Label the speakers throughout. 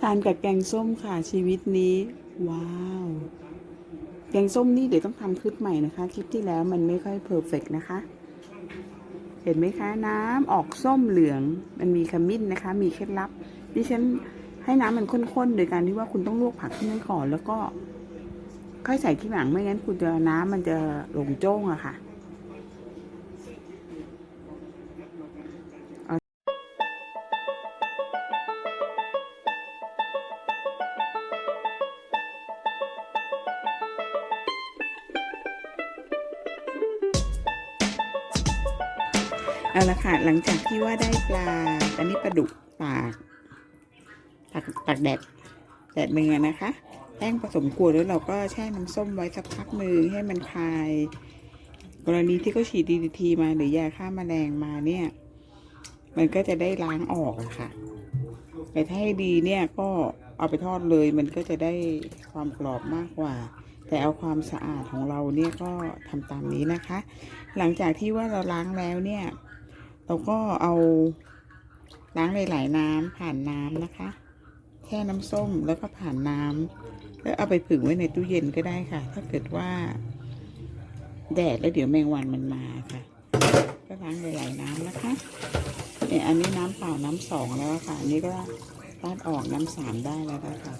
Speaker 1: ทานกับแกงส้มค่ะชีวิตนี้ ว้าว แกงส้มนี่เดี๋ยวต้องทำคลิปใหม่นะคะ คลิปที่แล้วมันไม่ค่อยเพอร์เฟกนะคะ เห็นไหมคะ น้ำออกส้มเหลือง มันมีขมิ้นนะคะ มีเคล็ดลับดิฉันให้น้ำมันข้นๆ โดยการที่ว่าคุณต้องลวกผักขึ้นไว้ก่อน แล้วก็ค่อยใส่ที่หลังไม่งั้นคุณจะน้ำมันจะหลงโจ้งอะค่ะ เอาละค่ะหลังจากที่ว่าได้ปลาอันนี้ปลาดุกตากตากตากแดดแดดเมืองนะคะแห้งผสมกลัวแล้วเราก็แช่น้ำส้มไว้สักพักหนึ่งให้มันคลาย กรณีที่เขาฉีดดีทีมาหรือยาฆ่าแมลงมาเนี่ย มันก็จะได้ล้างออกอะค่ะ แต่ถ้าให้ดีเนี่ยก็เอาไปทอดเลยมันก็จะได้ความกรอบมากกว่า แต่เอาความสะอาดของเราเนี่ยก็ทำตามนี้นะคะ หลังจากที่ว่าเราล้างแล้วเนี่ย เราก็เอาล้างหลายๆน้ำผ่านน้ำนะคะ แช่น้ำส้มแล้วก็ผ่านน้ำแล้วเอาไปผึ่งไว้ในตู้เย็นก็ได้ค่ะ ถ้าเกิดว่า แดดแล้วเดี๋ยวแมงวันมันมาค่ะ ก็ล้างหลายๆน้ำนะคะเนี่ยอันนี้น้ำเปล่าน้ำสองแล้วค่ะอันนี้ก็ราดออกน้ำสามได้แล้วนะคะ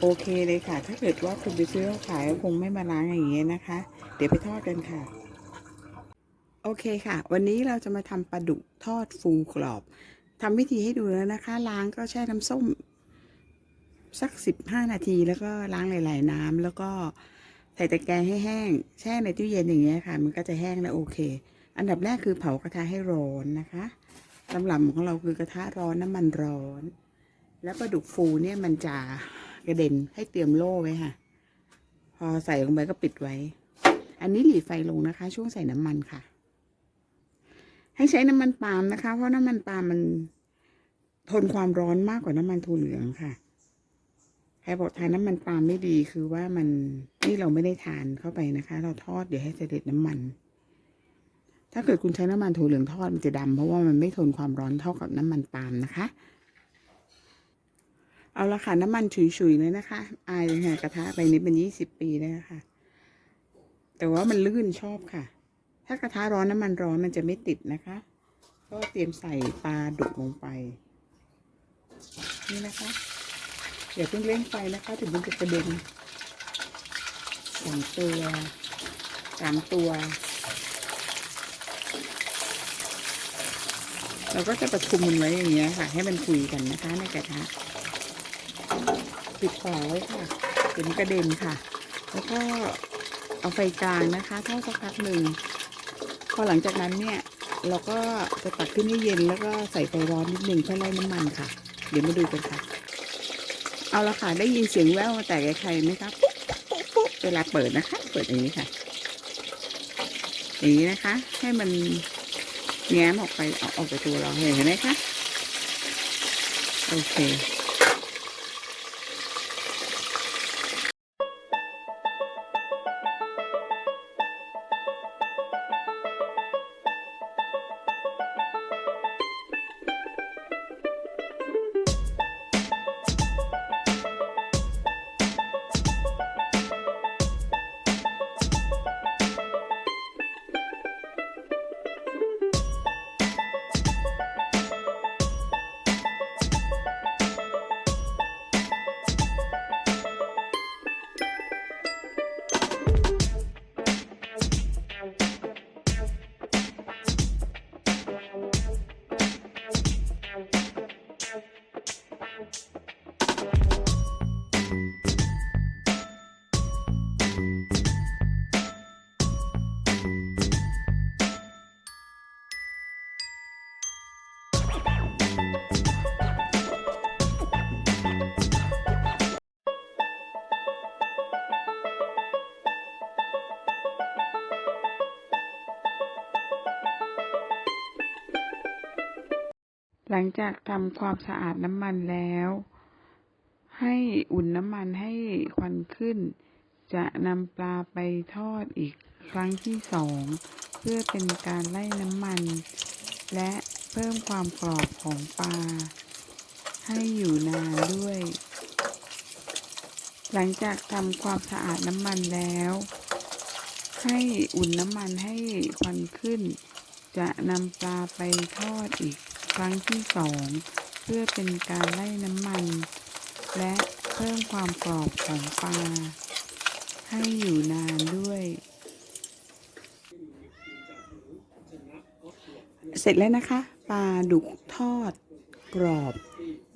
Speaker 1: โอเคเลยค่ะ ถ้าเกิดว่าคุณไปซื้อขาขายก็คงไม่มาล้างอย่างเงี้ยนะคะ เดี๋ยวไปทอดกันค่ะ โอเคค่ะ วันนี้เราจะมาทำปลาดุกทอดฟูกรอบทำวิธีให้ดูแล้วนะคะ ล้างก็แช่น้ำส้ม สักสิบห้านาทีแล้วก็ล้างหลาย ๆ น้ำแล้วก็ใส่ตะแกรงให้แห้ง แช่ในตู้เย็นอย่างเงี้ยค่ะ มันก็จะแห้งแล้วโอเค อันดับแรกคือเผากระทะให้ร้อนนะคะตำรับของเราคือกระทะร้อนน้ำมันร้อน แล้วปลาดุกฟูเนี่ยมันจะกระเด็นให้เตรียมโล่ไว้ค่ะ พอใส่ลงไปก็ปิดไว้ อันนี้หลีไฟลงนะคะ ช่วงใส่น้ำมันค่ะ ให้ใช้น้ำมันปาล์มนะคะ เพราะน้ำมันปาล์มมันทนความร้อนมากกว่าน้ำมันถั่วเหลืองค่ะใครบอกทานน้ำมันปาล์มไม่ดีคือว่ามันนี่เราไม่ได้ทานเข้าไปนะคะ เราทอดเดี๋ยวให้เสด็จน้ำมัน ถ้าเกิดคุณใช้น้ำมันถั่วเหลืองทอดมันจะดำเพราะว่ามันไม่ทนความร้อนเท่ากับน้ำมันปาล์มนะคะ เอาละค่ะน้ำมันฉุยๆเลยนะคะ อายเลยค่ะกระทะใบนี้เป็นยี่สิบปีแล้วค่ะ แต่ว่ามันลื่นชอบค่ะ ถ้ากระทะร้อนน้ำมันร้อนมันจะไม่ติดนะคะ ก็เตรียมใส่ปลาดุกลงไป นี่นะคะอย่าเพิ่งเร่งไฟนะคะถึงมันจะกระเด็นสองตัวสามตัว เราก็จะประชุมมันไว้อย่างเงี้ยค่ะ ให้มันคุยกันนะคะในกระทะปิดฝาไว้ค่ะถึงกระเด็นค่ะ แล้วก็เอาไฟกลางนะคะทอดสักพักหนึ่ง พอหลังจากนั้นเนี่ย เราก็จะตักขึ้นให้เย็นแล้วก็ใส่ไฟร้อนนิดหนึ่งเพื่อไล่น้ำมันค่ะ เดี๋ยวมาดูกันค่ะ เอาละค่ะได้ยินเสียงแว่วมาแต่ไกลๆไหมครับปุ๊บปุ๊บปุ๊บเวลาเปิดนะคะ เปิดอย่างนี้ค่ะ อย่างนี้นะคะ ให้มันแง้มออกไปออกออกจากตัวเราเห็นไหมคะโอเค หลังจากทำความสะอาดน้ำมันแล้ว ให้อุ่นน้ำมันให้ควันขึ้น จะนำปลาไปทอดอีกครั้งที่สอง เพื่อเป็นการไล่น้ำมัน และเพิ่มความกรอบของปลา ให้อยู่นานด้วย หลังจากทำความสะอาดน้ำมันแล้ว ให้อุ่นน้ำมันให้ควันขึ้น จะนำปลาไปทอดอีก ครั้งที่สองเพื่อเป็นการไล่น้ำมัน และเพิ่มความกรอบของปลา ให้อยู่นานด้วย เสร็จแล้วนะคะ ปลาดุกทอด กรอบ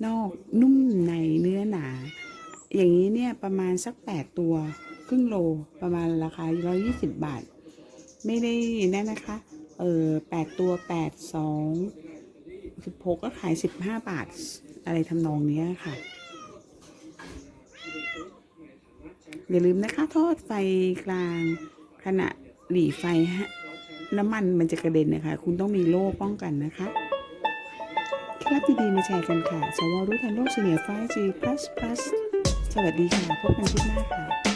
Speaker 1: นอกนุ่มในเนื้อหนา อย่างนี้เนี่ยประมาณสัก 8 ตัว ครึ่งโลประมาณราคา 120 บาท ไม่ได้นั่นนะคะ เออ8ตัว 8 2 16ก็ขาย15บห้าบาทอะไรทำนองนี้ค่ะ อย่าลืมนะคะทอดไฟกลางขณะหลีไฟฮะน้ำมันมันจะกระเด็นนะคะ คุณต้องมีโล่ป้องกันนะคะเคล็ดลับดีๆมาแชร์กันค่ะ สวรู้ทันโลกเฉลี่ย 5G plus plus สวัสดีค่ะ พบกันคลิปหน้าค่ะ